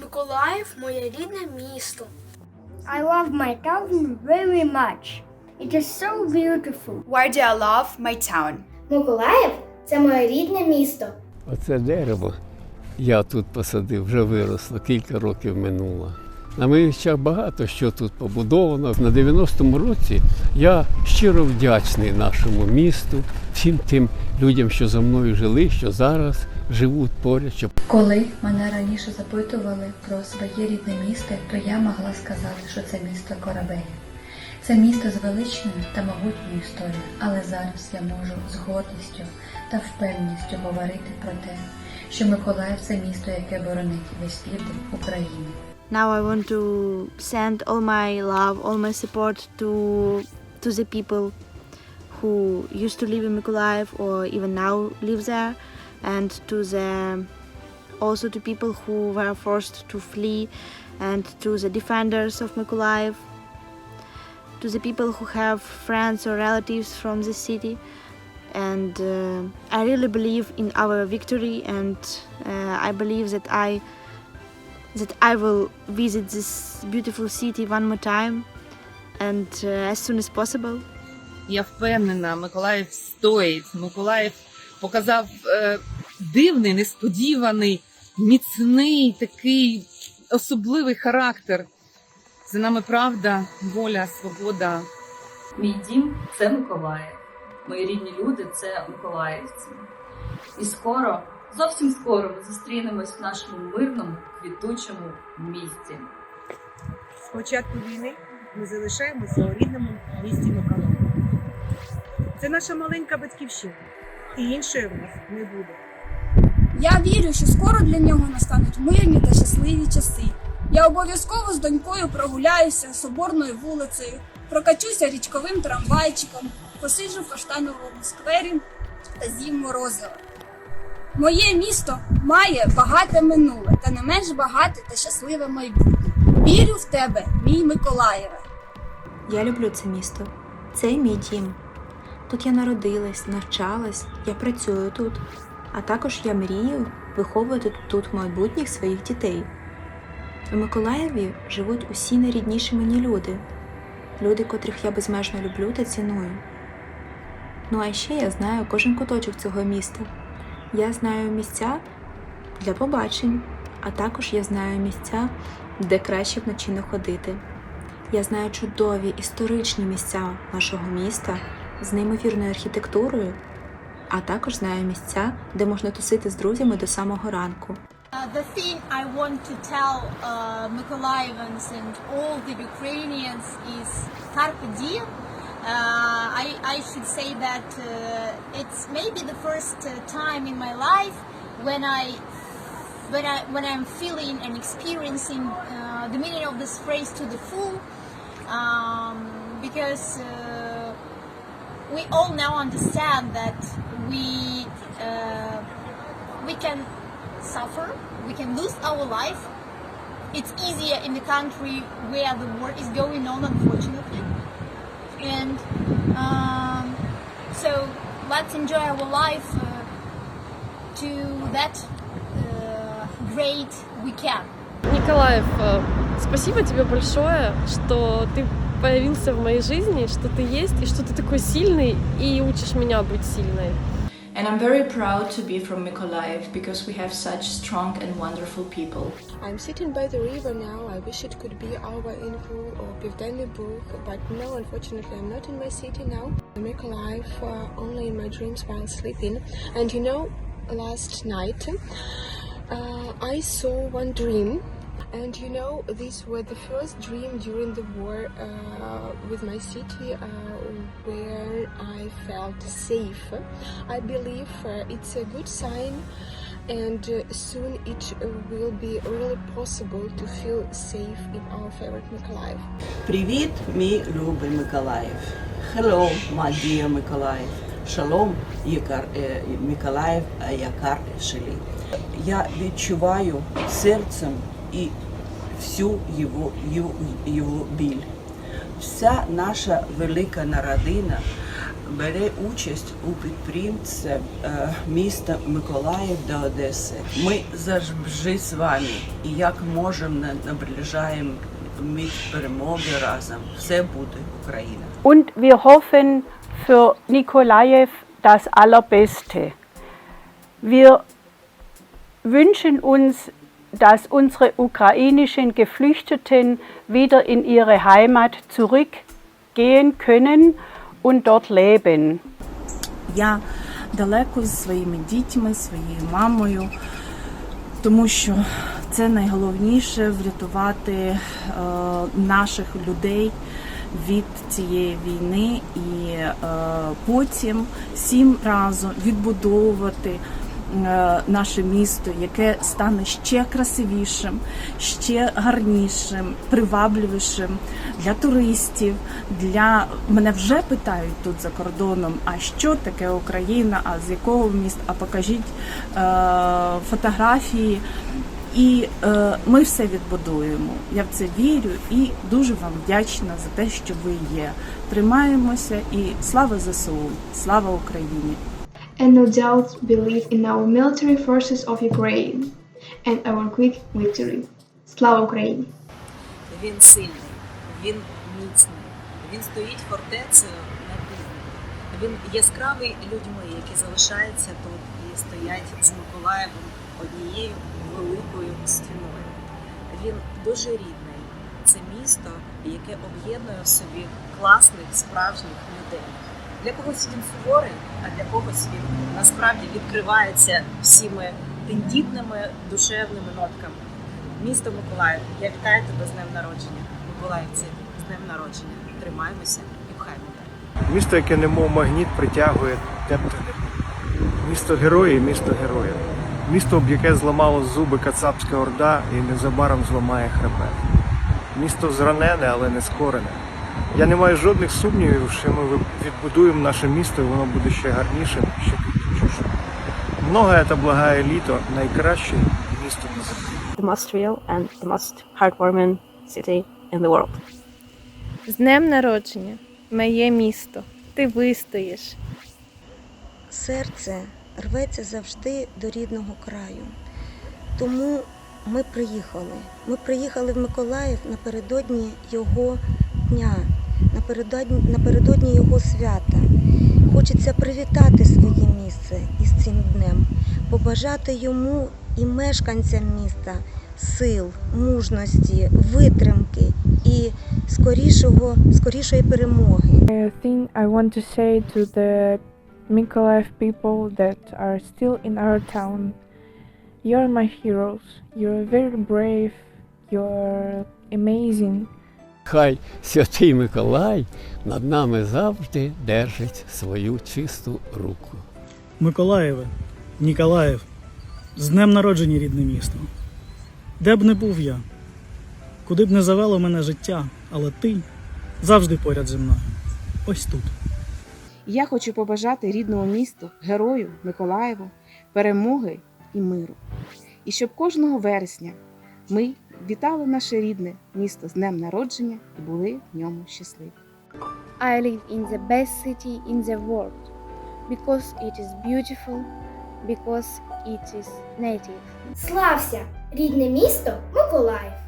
Миколаїв моє рідне місто. I love my town very much. It is so beautiful. Why do I love my town? Миколаїв це моє рідне місто. Оце дерево я тут посадив, вже виросло, кілька років минуло. На моїх очах багато що тут побудовано. На 90-му році я щиро вдячний нашому місту, всім тим людям, що за мною жили, що зараз живуть поряд, що Коли мене раніше запитували про своє рідне місто, то я могла сказати, що це місто Корабель. Це місто з величною та могутньою історією, але зараз я можу з гордістю та впевненістю говорити про те, що Миколаїв це місто, яке боронить весь південь України. now I want to send all my love, all my support to to the people who used to live in Mykolaiv or even now live there, and to the also to people who were forced to flee, and to the defenders of Mykolaiv, to the people who have friends or relatives from the city. And uh, I really believe in our victory, and uh, I believe that I that I will visit this beautiful city one more time and uh, as soon as possible. Я впевнена, Миколаїв стоїть. Миколаїв показав е, дивний, несподіваний, міцний, такий особливий характер. За нами правда, воля, свобода. Мій дім це Миколаїв. Мої рідні люди це миколаївці. І скоро, зовсім скоро, ми зустрінемось в нашому мирному, квітучому місті. З початку війни ми залишаємося у рідному місті Миколаїв. Це наша маленька батьківщина, і іншої в нас не буде. Я вірю, що скоро для нього настануть мирні та щасливі часи. Я обов'язково з донькою прогуляюся соборною вулицею, прокачуся річковим трамвайчиком, посиджу в каштановому сквері та з'їм морозиво. Моє місто має багате минуле та не менш багате та щасливе майбутнє. Вірю в тебе, мій Миколаєве. Я люблю це місто. Це мій дім. Тут я народилась, навчалась, я працюю тут. А також я мрію виховувати тут майбутніх своїх дітей. У Миколаєві живуть усі найрідніші мені люди, люди, котрих я безмежно люблю та ціную. Ну а ще я знаю кожен куточок цього міста. Я знаю місця для побачень, а також я знаю місця, де краще вночі не ходити. Я знаю чудові історичні місця нашого міста з неймовірною архітектурою, а також знаю місця, де можна тусити з друзями до самого ранку. the thing I want to tell uh, Mykolaivans and all the Ukrainians is carpe diem. Uh, I, I should say that uh, it's maybe the first uh, time in my life when I when I when I'm feeling and experiencing uh, the meaning of this phrase to the full, um, because uh, we all now understand that we uh, we can suffer, we can lose our life. It's easier in the country where the war is going on, unfortunately. And um, so let's enjoy our life uh, to that uh, great we can. Николаев, э, спасибо тебе большое, что ты появился в моей жизни, что ты есть, и что ты такой сильный, и учишь меня быть сильной. And I'm very proud to be from Mykolaiv because we have such strong and wonderful people. I'm sitting by the river now. I wish it could be our Info or Pivdeni Brook, but no, unfortunately, I'm not in my city now. I make life uh, only in my dreams while sleeping. And you know, last night uh, I saw one dream. And you know, these were the first dream during the war uh, with my city uh, where I felt safe. I believe uh, it's a good sign and uh, soon it uh, will be really possible to feel safe in our favorite Mykolaiv. Привіт, мій любий Миколаїв. Hello, my dear Миколаїв. Шалом, Якар, е, Миколаїв, а Якар Шелі. Я відчуваю серцем і всю його, його, його біль. Вся наша велика народина бере участь у підтримці е, міста Миколаїв до Одеси. Ми завжди з вами і як можемо наближаємо перемоги разом. Все буде Україна. Und wir hoffen für Nikolaev das Allerbeste. Wir wünschen uns, dass unsere ukrainischen Geflüchteten wieder in ihre Heimat zurückgehen können und dort leben. Я далеко з своїми дітьми, своєю мамою, тому що це найголовніше врятувати е, наших людей від цієї війни і е, потім всім разом відбудовувати. Е, Наше місто, яке стане ще красивішим, ще гарнішим, привабливішим для туристів. Для мене вже питають тут за кордоном, а що таке Україна, а з якого міста, а покажіть е, фотографії. І е, ми все відбудуємо. Я в це вірю і дуже вам вдячна за те, що ви є. Тримаємося і слава ЗСУ, слава Україні! And no doubt believe in our military forces of Ukraine and our quick victory. Слава Україні! Він сильний, він міцний, він стоїть фортецею над півднем. Він яскравий людьми, які залишаються тут і стоять з Миколаєвом однією великою стіною. Він дуже рідний. Це місто, яке об'єднує в собі класних справжніх людей. Для когось він суворий, а для когось він насправді відкривається всіми тендітними душевними нотками. Місто Миколаїв, я вітаю тебе з днем народження. Миколаївці, з днем народження. Тримаємося і пхаємо далі. Місто, яке немов магніт притягує був. Місто герої, місто героїв. Місто, об яке зламало зуби Кацапська орда і незабаром зламає хребет. Місто зранене, але не скорене. Я не маю жодних сумнівів, що ми відбудуємо наше місто, і воно буде ще гарнішим, ще квітучішим. Многое та благає літо найкраще місто на землі. the most real and the most heartwarming city in the world. З днем народження, моє місто. Ти вистоїш. Серце рветься завжди до рідного краю. Тому ми приїхали. Ми приїхали в Миколаїв напередодні його дня, напередодні, його свята. Хочеться привітати своє місце із цим днем, побажати йому і мешканцям міста сил, мужності, витримки і скорішого, скорішої перемоги. I think I want to say to the Mykolaiv people that are still in our town, you're my heroes. You're very brave. You're amazing. Хай святий Миколай над нами завжди держить свою чисту руку. Миколаєве, Ніколаїв, з днем народження рідне місто. Де б не був я, куди б не завело мене життя, але ти завжди поряд зі мною. Ось тут. Я хочу побажати рідному місту, герою Миколаєву, перемоги і миру. І щоб кожного вересня ми вітали наше рідне місто з днем народження і були в ньому щасливі. I live in the best city in the world because it is beautiful, because it is native. Слався! Рідне місто Миколаїв!